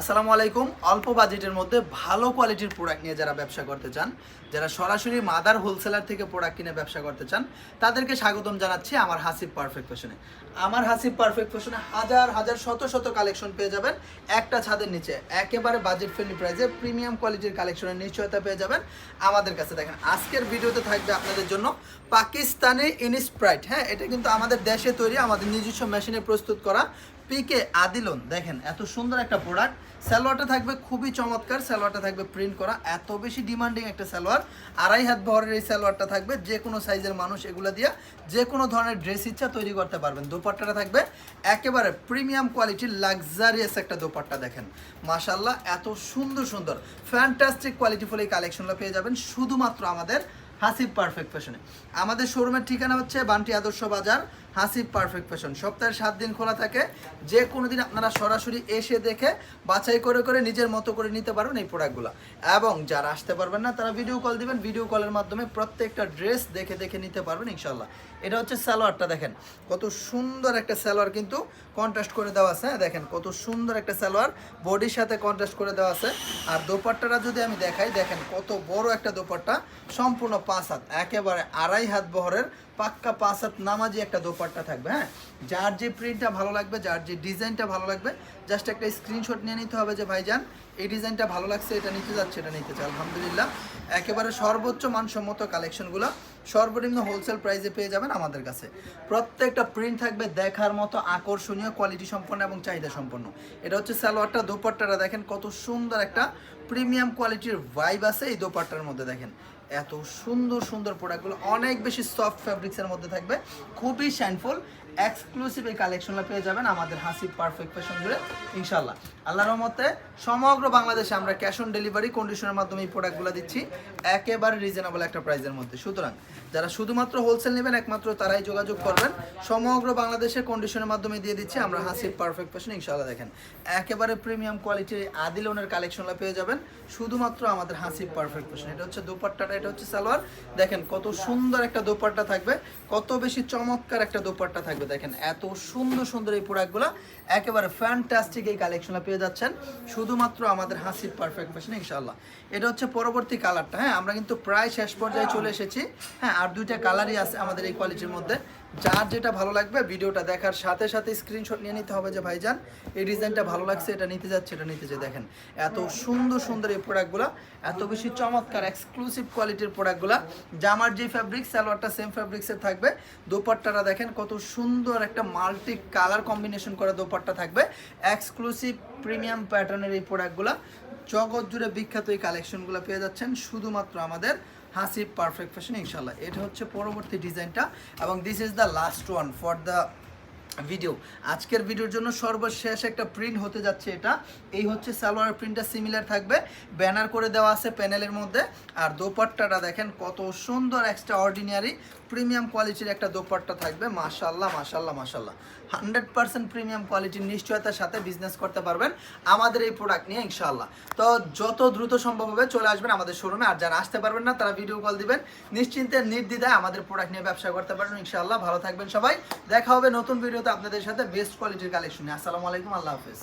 আসসালামু আলাইকুম। অল্প বাজেটের মধ্যে ভালো কোয়ালিটির প্রোডাক্ট নিয়ে যারা ব্যবসা করতে চান, যারা সরাসরি মাদার হোলসেলার থেকে প্রোডাক্ট কিনে ব্যবসা করতে চান, তাদেরকে স্বাগতম জানাচ্ছি আমার হাসিব পারফেক্ট ফ্যাশনে। আমার হাসিব পারফেক্ট ফ্যাশনে হাজার হাজার, শত শত কালেকশন পেয়ে যাবেন। একটা ছাদের নিচে, একেবারে বাজেট ফ্রেন্ডলি প্রাইসে প্রিমিয়াম কোয়ালিটির কালেকশনের নিশ্চয়তা পেয়ে যাবেন। আমাদের কাছে দেখেন, আজকের ভিডিওতে থাকবে আপনাদের জন্য পাকিস্তানি ইনস্প্রাইট। হ্যাঁ এটা কিন্তু আমাদের দেশে তৈরি, আমাদের নিজস্ব মেশিনে প্রস্তুত করা পিকে আদিলন, দেখেন এত সুন্দর একটা প্রোডাক্ট সালোয়ারটা থাকবে খুবই চমৎকার, সালোয়ারটা থাকবে প্রিন্ট করা। এত বেশি ডিমান্ডিং একটা সালোয়ার। আড়াই হাত বহরের এই সালোয়ারটা থাকবে, যে কোনো সাইজের মানুষ এগুলো দিয়ে যে কোনো ধরনের ড্রেস ইচ্ছা তৈরি করতে পারবেন। দোপাট্টাটা থাকবে একেবারে প্রিমিয়াম কোয়ালিটির লাক্সারিয়াস একটা দোপাট্টা, দেখেন। মাশাল্লাহ এত সুন্দর সুন্দর। ফ্যান্টাস্টিক কোয়ালিটি কোয়ালিটিফুল এই কালেকশনগুলো পেয়ে যাবেন শুধুমাত্র আমাদের হাসিব পারফেক্ট ফ্যাশনে আমাদের শোরুমের ঠিকানা হচ্ছে বান্টি আদর্শ বাজার হাসিব পারফেক্ট ফ্যাশন সপ্তাহের সাত দিন খোলা থাকে। যে কোনো দিন আপনারা সরাসরি এসে দেখে বাছাই করে করে নিজের মতো করে নিতে পারবেন এই প্রোডাক্টগুলো এবং যারা আসতে পারবেন না, তারা ভিডিও কল দিবেন। ভিডিও কলের মাধ্যমে প্রত্যেকটা ড্রেস দেখে দেখে নিতে পারবেন ইনশাল্লাহ এটা হচ্ছে সালোয়ারটা, দেখেন। কত সুন্দর একটা সালোয়ার কিন্তু কন্ট্রাস্ট করে দেওয়া আছে। হ্যাঁ দেখেন, কত সুন্দর একটা সালোয়ার। বডির সাথে কন্ট্রাস্ট করে দেওয়া আছে। আর দোপাট্টাটা যদি আমি দেখাই, দেখেন, কত বড় একটা দোপাট্টা। সম্পূর্ণ পাঁচ হাত। একেবারে আড়াই হাত বহরের পাক্কা পাঁচ হাত নামাজি একটা দোপাট্টা। থাকবে হ্যাঁ? যার যে প্রিন্টটা ভালো লাগবে, যার যে ডিজাইনটা ভালো লাগবে জাস্ট একটা স্ক্রিনশট নিয়ে নিতে হবে যে, ভাইজান, এই ডিজাইনটা ভালো লাগছে, এটা নিতে যাচ্ছে, এটা নিতে চাই। আলহামদুলিল্লাহ, একেবারে সর্বোচ্চ মানসম্মত কালেকশনগুলো সর্বনিম্ন হোলসেল প্রাইসে পেয়ে যাবেন আমাদের কাছে। প্রত্যেকটা প্রিন্ট থাকবে দেখার মতো আকর্ষণীয় কোয়ালিটি সম্পন্ন এবং চাহিদা সম্পন্ন। এটা হচ্ছে সালোয়ারটা, দোপাট্টাটা, দেখেন কত সুন্দর একটা প্রিমিয়াম কোয়ালিটির ভাইব আছে এই দোপাট্টার মধ্যে, দেখেন। এত সুন্দর সুন্দর প্রোডাক্টগুলো অনেক বেশি সফট ফ্যাব্রিক্সের মধ্যে থাকবে। খুবই শ্যানফুল এক্সক্লুসিভ এই কালেকশনটা পেয়ে যাবেন আমাদের হাসিব পারফেক্ট ফ্যাশন জুড়ে ইনশাল্লাহ আল্লাহর মতে সমগ্র বাংলাদেশে আমরা ক্যাশ অন ডেলিভারি কন্ডিশনের মাধ্যমে এই প্রোডাক্টগুলো দিচ্ছি, একেবারে রিজনেবল একটা প্রাইসের মধ্যে। সুতরাং, যারা শুধুমাত্র হোলসেল নেবেন, একমাত্র তারাই যোগাযোগ করবেন। সমগ্র বাংলাদেশে কন্ডিশনের মাধ্যমে দিয়ে দিচ্ছি আমরা হাসিব পারফেক্ট ফ্যাশন ইনশাল্লাহ দেখেন। একেবারে প্রিমিয়াম কোয়ালিটির আদিলনের কালেকশনটা পেয়ে যাবেন, শুধুমাত্র আমাদের হাসিব পারফেক্ট ফ্যাশন এটা হচ্ছে দোপাট্টাটা, এটা হচ্ছে সালোয়ার। দেখেন কত সুন্দর একটা দোপাট্টা থাকবে, কত বেশি চমৎকার একটা দোপাট্টা থাকবে। দেখেন, এত সুন্দর সুন্দর এই প্রোডাক্টগুলো একেবারে ফ্যান্টাস্টিক এই কালেকশনটা পেয়ে যাচ্ছেন। শুধুমাত্র আমাদের হাসির পারফেক্ট ফ্যাশন ইনশাল্লাহ এটা হচ্ছে পরবর্তী কালারটা হ্যাঁ? আমরা কিন্তু প্রায় শেষ পর্যায়ে চলে এসেছি। হ্যাঁ আর দুইটা কালারই আছে আমাদের এই কোয়ালিটির মধ্যে। যার যেটা ভালো লাগবে ভিডিওটা দেখার সাথে সাথে স্ক্রিনশট নিয়ে নিতে হবে যে ভাইজান, এই ডিজাইনটা ভালো লাগছে, এটা নিতে যাচ্ছে, এটা নিতে চাই দেখেন, এত সুন্দর সুন্দর এই প্রোডাক্টগুলো এত বেশি চমৎকার এক্সক্লুসিভ কোয়ালিটির প্রোডাক্টগুলো জামার যে ফ্যাব্রিক সালোয়ারটা সেম ফ্যাব্রিক্সের থাকবে, দোপাট্টাটা দেখেন কত সুন্দর একটা মাল্টি কালার কম্বিনেশন করা দোপাট্টা থাকবে এক্সক্লুসিভ প্রিমিয়াম প্যাটার্নের এই প্রোডাক্টগুলো জগৎ জুড়ে বিখ্যাত এই কালেকশনগুলো পেয়ে যাচ্ছেন শুধুমাত্র আমাদের হাসিব পারফেক্ট ফ্যাশন ইনশাল্লাহ এটা হচ্ছে পরবর্তী ডিজাইনটা এবং this is the last one for the video আজকের ভিডিওর জন্য সর্বশেষ একটা প্রিন্ট হতে যাচ্ছে এটা। এই হচ্ছে সালোয়ার প্রিন্টটা সিমিলার থাকবে। ব্যানার করে দেওয়া আছে প্যানেলের মধ্যে। আর দোপাট্টাটা দেখেন কত সুন্দর এক্সট্রা অর্ডিনারি প্রিমিয়াম কোয়ালিটির একটা দোপাট্টা থাকবে। মাশাল্লাহ মাশাল্লাহ মাশাল্লাহ হান্ড্রেড পার্সেন্ট প্রিমিয়াম কোয়ালিটির নিশ্চয়তার সাথে বিজনেস করতে পারবেন আমাদের এই প্রোডাক্ট নিয়ে ইনশাল্লাহ তো যত দ্রুত সম্ভব হবে চলে আসবেন আমাদের শোরুমে আর যারা আসতে পারবেন না, তারা ভিডিও কল দিবেন। নিশ্চিন্তে নির্দ্বিধায় আমাদের প্রোডাক্ট নিয়ে ব্যবসা করতে পারবেন ইনশাল্লাহ ভালো থাকবেন সবাই। দেখা হবে নতুন ভিডিওতে আপনাদের সাথে বেস্ট কোয়ালিটির কালেকশন আসসালামু আলাইকুম আল্লাহ হাফেজ।